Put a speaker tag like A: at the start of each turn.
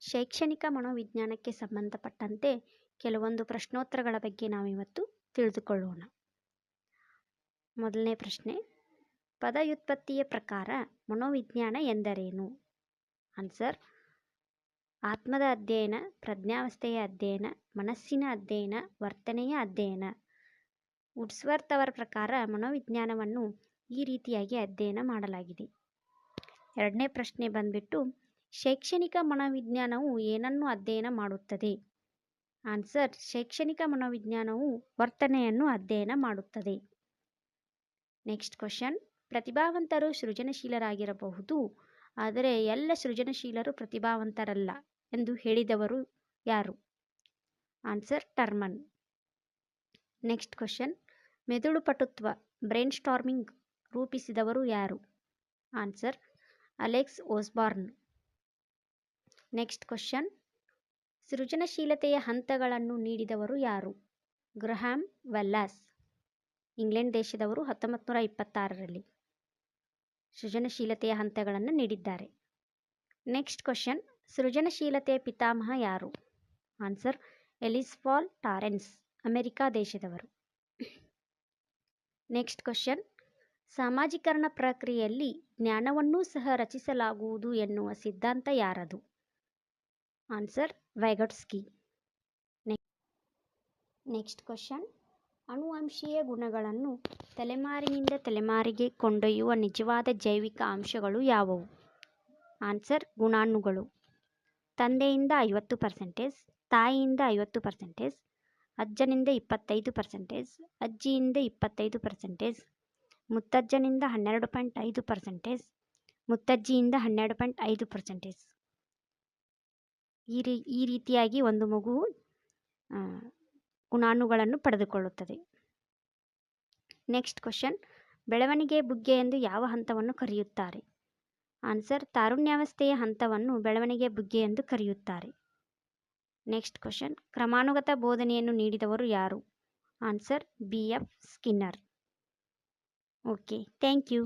A: ಶೈಕ್ಷಣಿಕ ಮನೋವಿಜ್ಞಾನಕ್ಕೆ ಸಂಬಂಧಪಟ್ಟಂತೆ ಕೆಲವೊಂದು ಪ್ರಶ್ನೋತ್ತರಗಳ ಬಗ್ಗೆ ನಾವಿವತ್ತು ತಿಳಿದುಕೊಳ್ಳೋಣ. ಮೊದಲನೇ ಪ್ರಶ್ನೆ, ಪದವ್ಯುತ್ಪತ್ತಿಯ ಪ್ರಕಾರ ಮನೋವಿಜ್ಞಾನ ಎಂದರೇನು? ಆನ್ಸರ್, ಆತ್ಮದ ಅಧ್ಯಯನ, ಪ್ರಜ್ಞಾವಸ್ಥೆಯ ಅಧ್ಯಯನ, ಮನಸ್ಸಿನ ಅಧ್ಯಯನ, ವರ್ತನೆಯ ಅಧ್ಯಯನ. ಉಡ್ಸ್ವರ್ತ್ ಅವರ ಪ್ರಕಾರ ಮನೋವಿಜ್ಞಾನವನ್ನು ಈ ರೀತಿಯಾಗಿ ಅಧ್ಯಯನ ಮಾಡಲಾಗಿದೆ. ಎರಡನೇ ಪ್ರಶ್ನೆ ಬಂದ್ಬಿಟ್ಟು ಶೈಕ್ಷಣಿಕ ಮನೋವಿಜ್ಞಾನವು ಏನನ್ನು ಅಧ್ಯಯನ ಮಾಡುತ್ತದೆ? ಆನ್ಸರ್, ಶೈಕ್ಷಣಿಕ ಮನೋವಿಜ್ಞಾನವು ವರ್ತನೆಯನ್ನು ಅಧ್ಯಯನ ಮಾಡುತ್ತದೆ. ನೆಕ್ಸ್ಟ್ ಕ್ವಶನ್, ಪ್ರತಿಭಾವಂತರು ಸೃಜನಶೀಲರಾಗಿರಬಹುದು, ಆದರೆ ಎಲ್ಲ ಸೃಜನಶೀಲರು ಪ್ರತಿಭಾವಂತರಲ್ಲ ಎಂದು ಹೇಳಿದವರು ಯಾರು? ಆನ್ಸರ್, ಟರ್ಮನ್. ನೆಕ್ಸ್ಟ್ ಕ್ವಶನ್, ಮೆದುಳು ಪಟುತ್ವ ಬ್ರೈನ್ ಸ್ಟಾರ್ಮಿಂಗ್ ರೂಪಿಸಿದವರು ಯಾರು? Answer, Alex Osborn. Next question ಸೃಜನಶೀಲತೆಯ ಹಂತಗಳನ್ನು ನೀಡಿದವರು ಯಾರು? ಗ್ರಹಾಮ್ ವೆಲ್ಲಾಸ್ ಇಂಗ್ಲೆಂಡ್ ದೇಶದವರು ಹತ್ತೊಂಬತ್ತು ನೂರ ಇಪ್ಪತ್ತಾರರಲ್ಲಿ ಸೃಜನಶೀಲತೆಯ ಹಂತಗಳನ್ನು ನೀಡಿದ್ದಾರೆ. ನೆಕ್ಸ್ಟ್ ಕ್ವಶನ್ ಸೃಜನಶೀಲತೆಯ ಪಿತಾಮಹ ಯಾರು? Answer Ellis Paul Torrance, America ದೇಶದವರು. ನೆಕ್ಸ್ಟ್ ಕ್ವಶನ್ ಸಾಮಾಜೀಕರಣ ಪ್ರಕ್ರಿಯೆಯಲ್ಲಿ ಜ್ಞಾನವನ್ನೂ ಸಹ ರಚಿಸಲಾಗುವುದು ಎನ್ನುವ ಸಿದ್ಧಾಂತ ಯಾರದು? ಆನ್ಸರ್ ವೈಗಟ್ಸ್ಕಿ ನೆಕ್ಸ್ಟ್ ಕ್ವಶನ್ ಅನುವಂಶೀಯ ಗುಣಗಳನ್ನು ತಲೆಮಾರಿನಿಂದ ತಲೆಮಾರಿಗೆ ಕೊಂಡೊಯ್ಯುವ ನಿಜವಾದ ಜೈವಿಕ ಅಂಶಗಳು ಯಾವುವು? ಆನ್ಸರ್ ಗುಣಾಣುಗಳು. ತಂದೆಯಿಂದ ಐವತ್ತು ಪರ್ಸೆಂಟೇಜ್ ತಾಯಿಯಿಂದ ಐವತ್ತು ಪರ್ಸೆಂಟೇಜ್ ಅಜ್ಜನಿಂದ ಇಪ್ಪತ್ತೈದು ಪರ್ಸೆಂಟೇಜ್ ಅಜ್ಜಿಯಿಂದ ಇಪ್ಪತ್ತೈದು ಪರ್ಸೆಂಟೇಜ್ ಮುತ್ತಜ್ಜನಿಂದ ಹನ್ನೆರಡು ಪಾಯಿಂಟ್ ಐದು ಪರ್ಸೆಂಟೇಜ್ ಮುತ್ತಜ್ಜಿಯಿಂದ ಹನ್ನೆರಡು ಪಾಯಿಂಟ್ ಐದು ಪರ್ಸೆಂಟೇಜ್ ಈ ರೀ, ಈ ರೀತಿಯಾಗಿ ಒಂದು ಮಗುವು ಗುಣಾಣುಗಳನ್ನು ಪಡೆದುಕೊಳ್ಳುತ್ತದೆ. ನೆಕ್ಸ್ಟ್ ಕ್ವಶನ್, ಬೆಳವಣಿಗೆ ಬುಗ್ಗೆ ಎಂದು ಯಾವ ಹಂತವನ್ನು ಕರೆಯುತ್ತಾರೆ? ಆನ್ಸರ್, ತಾರುಣ್ಯಾವಸ್ಥೆಯ ಹಂತವನ್ನು ಬೆಳವಣಿಗೆ ಬುಗ್ಗೆ ಎಂದು ಕರೆಯುತ್ತಾರೆ. ನೆಕ್ಸ್ಟ್ ಕ್ವಶನ್, ಕ್ರಮಾನುಗತ ಬೋಧನೆಯನ್ನು ನೀಡಿದವರು ಯಾರು? Answer, B F Skinner. Okay, thank you.